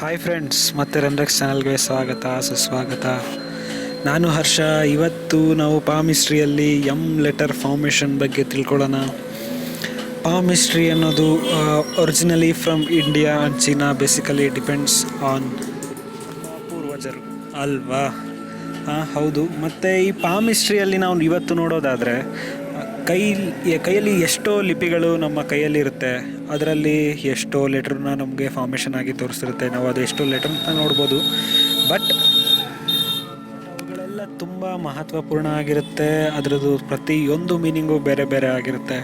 Hi friends ಮತ್ತೆ ರನ್ರಕ್ಸ್ ಚಾನಲ್ಗೆ ಸ್ವಾಗತ, ಸುಸ್ವಾಗತ. ನಾನು ಹರ್ಷ, ಇವತ್ತು ನಾವು ಪಾಮ್ ಹಿಸ್ಟ್ರಿಯಲ್ಲಿ ಎಂ ಲೆಟರ್ ಫಾರ್ಮೇಷನ್ ಬಗ್ಗೆ ತಿಳ್ಕೊಳ್ಳೋಣ. ಪಾಮ್ ಹಿಸ್ಟ್ರಿ ಅನ್ನೋದು originally from India and China basically depends on ಪೂರ್ವಜರು. ಅಲ್ವಾ? ಹಾಂ ಹೌದು. ಮತ್ತು ಈ ಪಾಮ್ ಹಿಸ್ಟ್ರಿಯಲ್ಲಿ ನಾವು ಇವತ್ತು ನೋಡೋದಾದರೆ ಕೈ ಕೈಯಲ್ಲಿ ಎಷ್ಟೋ ಲಿಪಿಗಳು ನಮ್ಮ ಕೈಯಲ್ಲಿ ಇರುತ್ತೆ ಅದರಲ್ಲಿ ಎಷ್ಟೋ ಲೆಟ್ರನ್ನ ನಮಗೆ ಫಾರ್ಮೇಷನ್ ಆಗಿ ತೋರಿಸಿರುತ್ತೆ. ನಾವು ಅದು ಎಷ್ಟೋ ಲೆಟರ್ ಅಂತ ನೋಡ್ಬೋದು. ಬಟ್ ಅವುಗಳೆಲ್ಲ ತುಂಬ ಮಹತ್ವಪೂರ್ಣ ಆಗಿರುತ್ತೆ. ಅದರದ್ದು ಪ್ರತಿಯೊಂದು ಮೀನಿಂಗು ಬೇರೆ ಬೇರೆ ಆಗಿರುತ್ತೆ.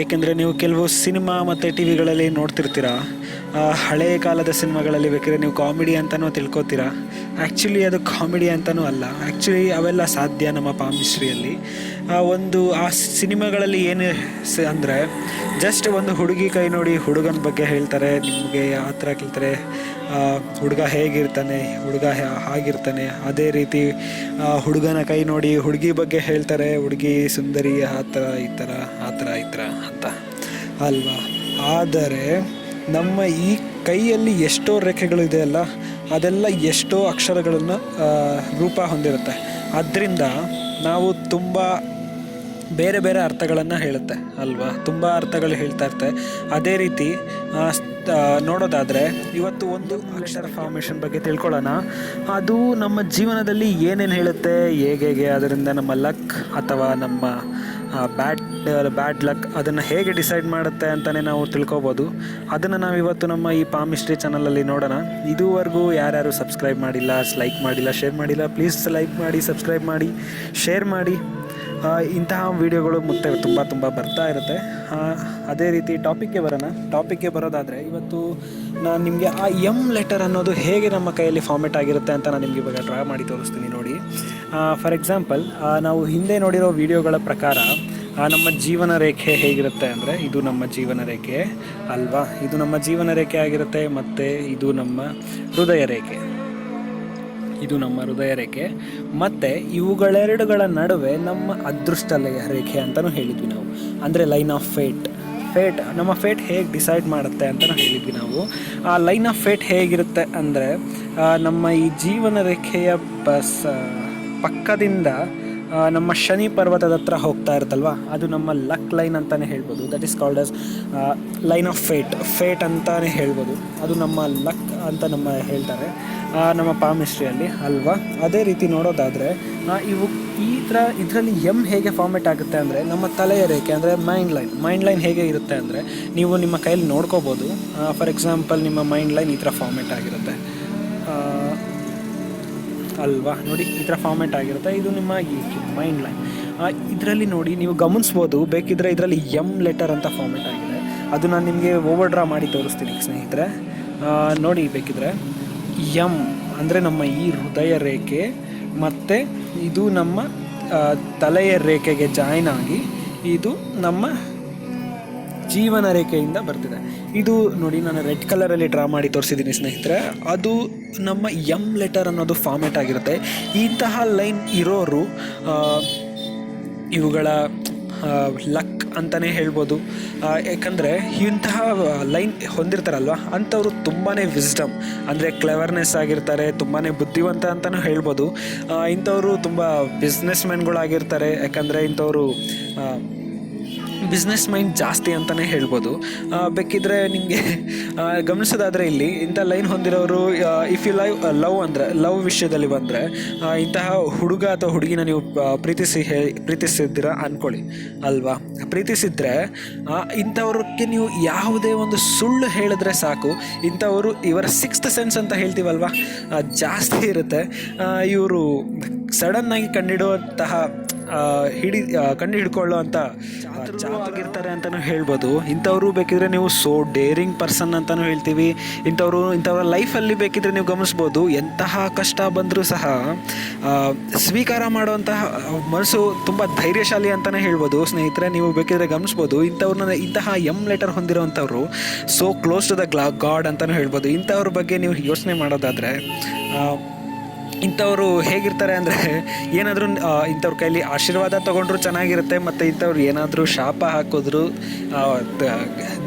ಏಕೆಂದರೆ ನೀವು ಕೆಲವು ಸಿನಿಮಾ ಮತ್ತು ಟಿ ವಿಗಳಲ್ಲಿ ನೋಡ್ತಿರ್ತೀರ ಹಳೆಯ ಕಾಲದ ಸಿನಿಮಾಗಳಲ್ಲಿ ಬೇಕಿದ್ರೆ ನೀವು ಕಾಮಿಡಿ ಅಂತಲೂ ತಿಳ್ಕೊತೀರಾ? ಆ್ಯಕ್ಚುಲಿ ಅದು ಕಾಮಿಡಿ ಅಂತಲೂ ಅಲ್ಲ. ಆ್ಯಕ್ಚುಲಿ ಅವೆಲ್ಲ ಸಾಧ್ಯ ನಮ್ಮ ಪಾಮ್ ಹಿಸ್ಟ್ರಿಯಲ್ಲಿ ಆ ಒಂದು, ಆ ಸಿನಿಮಾಗಳಲ್ಲಿ ಏನು ಅಂದರೆ ಜಸ್ಟ್ ಒಂದು ಹುಡುಗಿ ಕೈ ನೋಡಿ ಹುಡುಗನ ಬಗ್ಗೆ ಹೇಳ್ತಾರೆ, ನಿಮಗೆ ಆ ಥರ ಕೇಳ್ತಾರೆ ಹುಡುಗ ಹೇಗಿರ್ತಾನೆ, ಹುಡುಗ ಹಾಗಿರ್ತಾನೆ, ಅದೇ ರೀತಿ ಹುಡುಗನ ಕೈ ನೋಡಿ ಹುಡುಗಿ ಬಗ್ಗೆ ಹೇಳ್ತಾರೆ, ಹುಡುಗಿ ಸುಂದರಿ, ಆ ಥರ, ಈ ಥರ, ಆ ಥರ, ಈ ಥರ ಅಂತ. ಅಲ್ವಾ? ಆದರೆ ನಮ್ಮ ಈ ಕೈಯಲ್ಲಿ ಎಷ್ಟೋ ರೇಖೆಗಳು ಇದೆಯಲ್ಲ ಅದೆಲ್ಲ ಎಷ್ಟೋ ಅಕ್ಷರಗಳನ್ನು ರೂಪ ಹೊಂದಿರುತ್ತೆ. ಅದರಿಂದ ನಾವು ತುಂಬ ಬೇರೆ ಬೇರೆ ಅರ್ಥಗಳನ್ನು ಹೇಳುತ್ತೆ, ಅಲ್ವಾ? ತುಂಬ ಅರ್ಥಗಳು ಹೇಳ್ತಾ ಇರ್ತೆ. ಅದೇ ರೀತಿ ನೋಡೋದಾದರೆ, ಇವತ್ತು ಒಂದು ಅಕ್ಷರ ಫಾರ್ಮೇಷನ್ ಬಗ್ಗೆ ತಿಳ್ಕೊಳ್ಳೋಣ. ಅದು ನಮ್ಮ ಜೀವನದಲ್ಲಿ ಏನೇನು ಹೇಳುತ್ತೆ, ಹೇಗೆ ಹೇಗೆ ಅದರಿಂದ ನಮ್ಮ ಲಕ್ ಅಥವಾ ನಮ್ಮ ಬ್ಯಾಡ್ ಬ್ಯಾಡ್ ಲಕ್ ಅದನ್ನು ಹೇಗೆ ಡಿಸೈಡ್ ಮಾಡುತ್ತೆ ಅಂತಲೇ ನಾವು ತಿಳ್ಕೊಬೋದು. ಅದನ್ನು ನಾವು ಇವತ್ತು ನಮ್ಮ ಈ ಪಾಮ್ ಹಿಸ್ಟ್ರಿ ಚಾನಲಲ್ಲಿ ನೋಡೋಣ. ಇದುವರೆಗೂ ಯಾರ್ಯಾರು ಸಬ್ಸ್ಕ್ರೈಬ್ ಮಾಡಿಲ್ಲ ಲೈಕ್ ಮಾಡಿಲ್ಲ ಶೇರ್ ಮಾಡಿಲ್ಲ ಪ್ಲೀಸ್ ಲೈಕ್ ಮಾಡಿ ಸಬ್ಸ್ಕ್ರೈಬ್ ಮಾಡಿ ಶೇರ್ ಮಾಡಿ. ಇಂತಹ ವಿಡಿಯೋಗಳು ಮತ್ತೆ ತುಂಬ ತುಂಬ ಬರ್ತಾ ಇರುತ್ತೆ. ಅದೇ ರೀತಿ ಟಾಪಿಕ್ಗೆ ಬರೋಣ. ಟಾಪಿಕ್ಗೆ ಬರೋದಾದರೆ ಇವತ್ತು ನಾನು ನಿಮಗೆ ಆ ಎಂ ಲೆಟರ್ ಅನ್ನೋದು ಹೇಗೆ ನಮ್ಮ ಕೈಯಲ್ಲಿ ಫಾರ್ಮೆಟ್ ಆಗಿರುತ್ತೆ ಅಂತ ನಾನು ನಿಮಗೆ ಇವಾಗ ಡ್ರಾ ಮಾಡಿ ತೋರಿಸ್ತೀನಿ ನೋಡಿ. ಫಾರ್ ಎಕ್ಸಾಂಪಲ್ ನಾವು ಹಿಂದೆ ನೋಡಿರೋ ವಿಡಿಯೋಗಳ ಪ್ರಕಾರ ನಮ್ಮ ಜೀವನ ರೇಖೆ ಹೇಗಿರುತ್ತೆ ಅಂದರೆ ಇದು ನಮ್ಮ ಜೀವನ ರೇಖೆ ಅಲ್ವಾ? ಇದು ನಮ್ಮ ಜೀವನ ರೇಖೆ ಆಗಿರುತ್ತೆ ಮತ್ತು ಇದು ನಮ್ಮ ಹೃದಯ ರೇಖೆ. ಇದು ನಮ್ಮ ಹೃದಯ ರೇಖೆ ಮತ್ತು ಇವುಗಳೆರಡುಗಳ ನಡುವೆ ನಮ್ಮ ಅದೃಷ್ಟ ಲಯ ರೇಖೆ ಅಂತಲೂ ಹೇಳಿದ್ವಿ ನಾವು. ಅಂದರೆ ಲೈನ್ ಆಫ್ ಫೇಟ್ ಫೇಟ್ ನಮ್ಮ ಫೇಟ್ ಹೇಗೆ ಡಿಸೈಡ್ ಮಾಡುತ್ತೆ ಅಂತಲೂ ಹೇಳಿದ್ವಿ ನಾವು. ಆ ಲೈನ್ ಆಫ್ ಫೇಟ್ ಹೇಗಿರುತ್ತೆ ಅಂದರೆ ನಮ್ಮ ಈ ಜೀವನ ರೇಖೆಯ ಬಸ್ ಪಕ್ಕದಿಂದ ನಮ್ಮ ಶನಿ ಪರ್ವತದ ಹತ್ರ ಹೋಗ್ತಾ ಇರುತ್ತಲ್ವ? ಅದು ನಮ್ಮ ಲಕ್ ಲೈನ್ ಅಂತಲೇ ಹೇಳ್ಬೋದು. That is called as line of fate fate ಅಂತಲೇ ಹೇಳ್ಬೋದು. ಅದು ನಮ್ಮ ಲಕ್ ಅಂತ ನಮ್ಮ ಹೇಳ್ತಾರೆ. ನಮ್ಮ ಪಾಮ್ ಹಿಸ್ಟ್ರಿಯಲ್ಲಿ ಅಲ್ವಾ? ಅದೇ ರೀತಿ ನೋಡೋದಾದರೆ ಇವು ಈ ಥರ ಇದರಲ್ಲಿ ಎಂ ಹೇಗೆ ಫಾರ್ಮೇಟ್ ಆಗುತ್ತೆ ಅಂದರೆ, ನಮ್ಮ ತಲೆಯ ರೇಖೆ ಅಂದರೆ ಮೈಂಡ್ ಲೈನ್ ಮೈಂಡ್ ಲೈನ್ ಹೇಗೆ ಇರುತ್ತೆ ಅಂದರೆ, ನೀವು ನಿಮ್ಮ ಕೈಯಲ್ಲಿ ನೋಡ್ಕೋಬೋದು. ಫಾರ್ ಎಕ್ಸಾಂಪಲ್ ನಿಮ್ಮ ಮೈಂಡ್ ಲೈನ್ ಈ ಥರ ಫಾರ್ಮೇಟ್ ಆಗಿರುತ್ತೆ. ಅಲ್ವಾ? ನೋಡಿ, ಈ ಥರ ಫಾರ್ಮೇಟ್ ಆಗಿರುತ್ತೆ. ಇದು ನಿಮ್ಮ ಈ ಮೈಂಡ್ ಲೈನ್ ಇದರಲ್ಲಿ ನೋಡಿ, ನೀವು ಗಮನಿಸ್ಬೋದು. ಬೇಕಿದ್ರೆ ಇದರಲ್ಲಿ ಎಂ ಲೆಟರ್ ಅಂತ ಫಾರ್ಮೆಟ್ ಆಗಿದೆ. ಅದು ನಾನು ನಿಮಗೆ ಓವರ್ ಡ್ರಾ ಮಾಡಿ ತೋರಿಸ್ತೀನಿ, ಸ್ನೇಹಿತರೆ. ನೋಡಿ, ಬೇಕಿದ್ರೆ ಎಂ ಅಂದರೆ ನಮ್ಮ ಈ ಹೃದಯ ರೇಖೆ, ಮತ್ತು ಇದು ನಮ್ಮ ತಲೆಯ ರೇಖೆಗೆ ಜಾಯ್ನ್ ಆಗಿ, ಇದು ನಮ್ಮ ಜೀವನ ರೇಖೆಯಿಂದ ಬರ್ತಿದೆ. ಇದು ನೋಡಿ ನಾನು ರೆಡ್ ಕಲರಲ್ಲಿ ಡ್ರಾ ಮಾಡಿ ತೋರಿಸಿದ್ದೀನಿ ಸ್ನೇಹಿತರೆ. ಅದು ನಮ್ಮ ಎಂ ಲೆಟರ್ ಅನ್ನೋದು ಫಾರ್ಮೆಟ್ ಆಗಿರುತ್ತೆ. ಇಂತಹ ಲೈನ್ ಇರೋರು ಇವುಗಳ ಲಕ್ ಅಂತಲೇ ಹೇಳ್ಬೋದು. ಯಾಕಂದರೆ ಇಂತಹ ಲೈನ್ ಹೊಂದಿರ್ತಾರಲ್ವ, ಅಂಥವ್ರು ತುಂಬಾ ವಿಸ್ಡಮ್ ಅಂದರೆ ಕ್ಲೆವರ್ನೆಸ್ ಆಗಿರ್ತಾರೆ ತುಂಬಾ ಬುದ್ಧಿವಂತ ಅಂತಲೂ ಹೇಳ್ಬೋದು. ಇಂಥವರು ತುಂಬ ಬಿಸ್ನೆಸ್ ಮ್ಯಾನ್ಗಳಾಗಿರ್ತಾರೆ ಯಾಕಂದರೆ ಇಂಥವ್ರು ಬಿಸ್ನೆಸ್ ಮೈಂಡ್ ಜಾಸ್ತಿ ಅಂತಲೇ ಹೇಳ್ಬೋದು. ಬೇಕಿದ್ರೆ ನಿಮಗೆ ಗಮನಿಸೋದಾದರೆ ಇಲ್ಲಿ, ಇಂಥ ಲೈನ್ ಹೊಂದಿರೋರು ಇಫ್ ಯು ಲೈವ್ ಲವ್ ಅಂದರೆ ಲವ್ ವಿಷಯದಲ್ಲಿ ಬಂದರೆ ಇಂತಹ ಹುಡುಗ ಅಥವಾ ಹುಡುಗಿನ ನೀವು ಪ್ರೀತಿಸಿ ಹೇ, ಪ್ರೀತಿಸಿದ್ದೀರ ಅಂದ್ಕೊಳ್ಳಿ ಅಲ್ವಾ? ಪ್ರೀತಿಸಿದ್ರೆ ಇಂಥವ್ರಿಗೆ ನೀವು ಯಾವುದೇ ಒಂದು ಸುಳ್ಳು ಹೇಳಿದ್ರೆ ಸಾಕು. ಇಂಥವರು ಇವರ ಸಿಕ್ಸ್ತ್ ಸೆನ್ಸ್ ಅಂತ ಹೇಳ್ತೀವಲ್ವಾ? ಜಾಸ್ತಿ ಇರುತ್ತೆ. ಇವರು ಸಡನ್ನಾಗಿ ಕಂಡಿಡುವಂತಹ ಹಿಡಿ ಕಂಡು ಹಿಡ್ಕೊಳ್ಳೋ ಅಂತ ಚಾತುರ್ಗಿರ್ತಾರೆ ಅಂತಲೂ ಹೇಳ್ಬೋದು. ಇಂಥವ್ರು ಬೇಕಿದ್ರೆ ನೀವು ಸೋ ಡೇರಿಂಗ್ ಪರ್ಸನ್ ಅಂತಲೂ ಹೇಳ್ತೀವಿ. ಇಂಥವ್ರು, ಇಂಥವ್ರ ಲೈಫಲ್ಲಿ ಬೇಕಿದ್ರೆ ನೀವು ಗಮನಿಸ್ಬೋದು. ಎಂತಹ ಕಷ್ಟ ಬಂದರೂ ಸಹ ಸ್ವೀಕಾರ ಮಾಡುವಂತಹ, ಮನಸ್ಸು ತುಂಬ ಧೈರ್ಯಶಾಲಿ ಅಂತಲೇ ಹೇಳ್ಬೋದು. ಸ್ನೇಹಿತರೆ, ನೀವು ಬೇಕಿದ್ರೆ ಗಮನಿಸ್ಬೋದು. ಇಂಥವ್ರನ್ನ, ಇಂತಹ ಎಂ ಲೆಟರ್ ಹೊಂದಿರೋವಂಥವ್ರು ಸೋ ಕ್ಲೋಸ್ ಟು ದ ಗ್ಲಾ ಗಾಡ್ ಅಂತಲೂ ಹೇಳ್ಬೋದು. ಇಂಥವ್ರ ಬಗ್ಗೆ ನೀವು ಯೋಚನೆ ಮಾಡೋದಾದರೆ ಇಂಥವ್ರು ಹೇಗಿರ್ತಾರೆ ಅಂದರೆ ಏನಾದರೂ ಇಂಥವ್ರ ಕೈಲಿ ಆಶೀರ್ವಾದ ತೊಗೊಂಡ್ರು ಚೆನ್ನಾಗಿರುತ್ತೆ, ಮತ್ತು ಇಂಥವ್ರು ಏನಾದರೂ ಶಾಪ ಹಾಕಿದ್ರು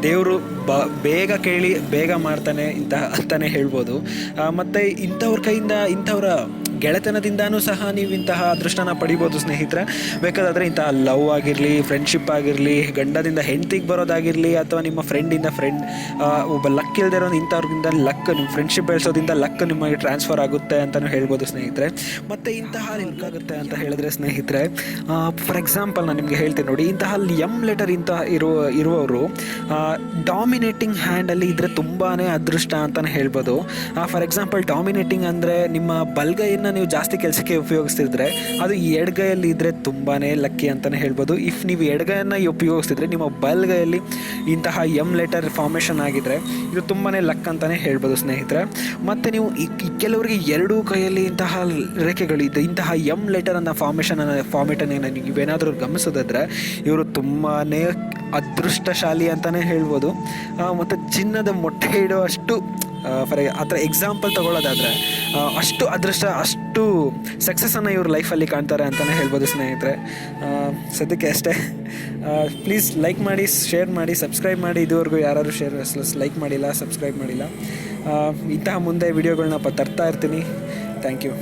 ದೇವರು ಬ, ಬೇಗ ಕೇಳಿ, ಬೇಗ ಮಾಡ್ತಾನೆ ಇಂತಹ ಅಂತಲೇ ಹೇಳ್ಬೋದು. ಮತ್ತು ಇಂಥವ್ರ ಕೈಯಿಂದ ಇಂಥವ್ರ ಗೆಳೆತನದಿಂದನೂ ಸಹ ನೀವು ಇಂತಹ ಅದೃಷ್ಟನ ಪಡಿಬೋದು ಸ್ನೇಹಿತರೆ. ಬೇಕಾದಾದರೆ ಇಂತಹ ಲವ್ ಆಗಿರಲಿ ಫ್ರೆಂಡ್ಶಿಪ್ ಆಗಿರಲಿ, ಗಂಡದಿಂದ ಹೆಂಡತಿಗೆ ಬರೋದಾಗಿರಲಿ ಅಥವಾ ನಿಮ್ಮ ಫ್ರೆಂಡಿಂದ ಫ್ರೆಂಡ್ ಒಬ್ಬ ಲಕ್ ಇಲ್ಲದೆ ಇರೋ ಇಂಥವ್ರಿಂದ ಲಕ್ ನಿಮ್ಮ ಫ್ರೆಂಡ್ಶಿಪ್ ಬೆಳೆಸೋದ್ರಿಂದ ಲಕ್ ನಿಮಗೆ ಟ್ರಾನ್ಸ್ಫರ್ ಆಗುತ್ತೆ ಅಂತಲೂ ಹೇಳ್ಬೋದು ಸ್ನೇಹಿತರೆ. ಮತ್ತು ಇಂತಹ ಲಿಂಕ್ ಆಗುತ್ತೆ ಅಂತ ಹೇಳಿದ್ರೆ ಸ್ನೇಹಿತರೆ ಫಾರ್ ಎಕ್ಸಾಂಪಲ್ ನಾನು ನಿಮಗೆ ಹೇಳ್ತೀನಿ ನೋಡಿ, ಇಂತಹ ಎಂ ಲೆಟರ್ ಇಂತಹ ಇರುವ ಇರುವವರು ಡಾಮಿನೇಟಿಂಗ್ ಹ್ಯಾಂಡಲ್ಲಿ ಇದ್ದರೆ ತುಂಬಾ ಅದೃಷ್ಟ ಅಂತಲೇ ಹೇಳ್ಬೋದು. ಫಾರ್ ಎಕ್ಸಾಂಪಲ್ ಡಾಮಿನೇಟಿಂಗ್ ಅಂದರೆ ನಿಮ್ಮ ನೀವು ಜಾಸ್ತಿ ಕೆಲಸಕ್ಕೆ ಉಪಯೋಗಿಸ್ತಿದ್ರೆ ಅದು ಎಡಗೈಯಲ್ಲಿ ಇದ್ದರೆ ತುಂಬಾ ಲಕ್ಕಿ ಅಂತಲೇ ಹೇಳ್ಬೋದು. ಇಫ್ ನೀವು ಎಡ್ಗೈಯನ್ನು ಉಪಯೋಗಿಸ್ತಿದ್ರೆ ನಿಮ್ಮ ಬಲ್ಗೈಯಲ್ಲಿ ಇಂತಹ ಎಂ ಲೆಟರ್ ಫಾರ್ಮೇಷನ್ ಆಗಿದ್ದರೆ ಇದು ತುಂಬಾ ಲಕ್ ಅಂತಲೇ ಹೇಳ್ಬೋದು ಸ್ನೇಹಿತರೆ. ಮತ್ತು ನೀವು ಕೆಲವರಿಗೆ ಎರಡೂ ಕೈಯಲ್ಲಿ ಇಂತಹ ರೇಖೆಗಳಿದೆ, ಇಂತಹ ಎಂ ಲೆಟರ್ ಅನ್ನೋ ಫಾರ್ಮೇಷನ್ ಅನ್ನೋ ಫಾರ್ಮೇಟನ್ನು ನೀವೇನಾದರೂ ಗಮನಿಸೋದಾದ್ರೆ ಇವರು ತುಂಬಾ ಅದೃಷ್ಟಶಾಲಿ ಅಂತಲೇ ಹೇಳ್ಬೋದು. ಮತ್ತು ಚಿನ್ನದ ಮೊಟ್ಟೆ ಇಡುವಷ್ಟು ಫಾರ್ ಆ ಥರ ಎಕ್ಸಾಂಪಲ್ ತೊಗೊಳ್ಳೋದಾದರೆ ಅಷ್ಟು ಅದೃಷ್ಟ, ಅಷ್ಟು ಸಕ್ಸಸ್ಸನ್ನು ಇವ್ರ ಲೈಫಲ್ಲಿ ಕಾಣ್ತಾರೆ ಅಂತಲೇ ಹೇಳ್ಬೋದು ಸ್ನೇಹಿತರೆ. ಸದ್ಯಕ್ಕೆ ಅಷ್ಟೇ. ಪ್ಲೀಸ್ ಲೈಕ್ ಮಾಡಿ ಶೇರ್ ಮಾಡಿ ಸಬ್ಸ್ಕ್ರೈಬ್ ಮಾಡಿ. ಇದುವರೆಗೂ ಯಾರಾದರೂ ಶೇರ್ ಲೈಕ್ ಮಾಡಿಲ್ಲ ಸಬ್ಸ್ಕ್ರೈಬ್ ಮಾಡಿಲ್ಲ. ಇಂತಹ ಮುಂದೆ ವಿಡಿಯೋಗಳನ್ನ ತರ್ತಾ ಇರ್ತೀನಿ. Thank you